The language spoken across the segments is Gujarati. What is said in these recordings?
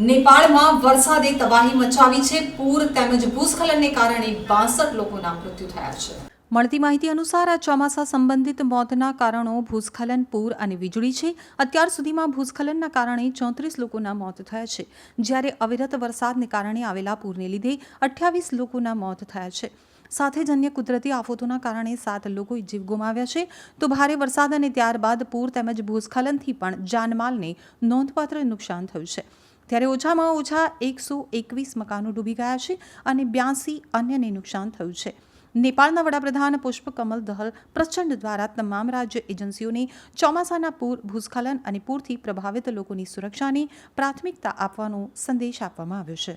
નેપાળમાં વરસાદે તબાહી મચાવી છે. પૂર તેમજ ભૂસ્ખલનને કારણે બાસઠ લોકોના મૃત્યુ થયા છે. મળતી માહિતી અનુસાર આ ચોમાસા સંબંધિત મોતના કારણો ભૂસ્ખલન, પૂર અને વીજળી છે. અત્યાર સુધીમાં ભૂસ્ખલનના કારણે ચોત્રીસ લોકોના મોત થયા છે. જ્યારે અવિરત વરસાદને કારણે આવેલા પૂરને લીધે અઠ્યાવીસ લોકોના મોત થયા છે. સાથે જ અન્ય કુદરતી આફતોના કારણે સાત લોકોએ જીવ ગુમાવ્યા છે. તો ભારે વરસાદ અને ત્યારબાદ પૂર તેમજ ભૂસ્ખલનથી પણ જાનમાલને નોંધપાત્ર નુકસાન થયું છે. ત્યારે ઓછામાં ઓછા એકસો એકવીસ મકાનો ડૂબી ગયા છે અને બ્યાસી અન્યને નુકસાન થયું છે. નેપાળના વડાપ્રધાન પુષ્પકમલ દહલ પ્રચંડ દ્વારા તમામ રાજ્ય એજન્સીઓને ચોમાસાના પૂર, ભૂસ્ખલન અને પૂરથી પ્રભાવિત લોકોની સુરક્ષાને પ્રાથમિકતા આપવાનો સંદેશ આપવામાં આવ્યો છે.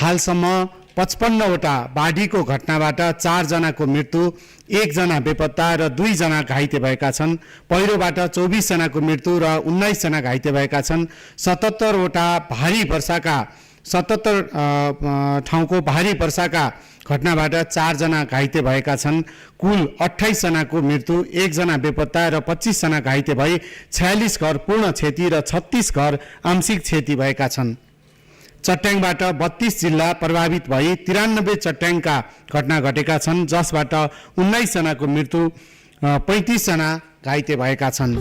હાલસમાં पचपन्नवटा बाढीको घटनाबाट चारजनाको मृत्यु एकजना बेपत्ता र दुईजना घाइते भएका छन्। पहिरोबाट चौबिसजनाको मृत्यु र उन्नाइसजना घाइते भएका छन्। सतहत्तरवटा भारी वर्षाका सतहत्तर ठाउँको भारी वर्षाका घटनाबाट चारजना घाइते भएका छन्। कुल अठाइसजनाको मृत्यु एकजना बेपत्ता र पच्चिसजना घाइते भई छयालिस घर पूर्ण क्षति र छत्तिस घर आंशिक क्षति भएका छन्। चट्याङबाट बत्तीस जिल्ला प्रभावित भई तिरानब्बे चट्याङका घटना घटेका छन् जसबाट उन्नाइसजनाको मृत्यु पैँतिसजना घाइते भएका छन्।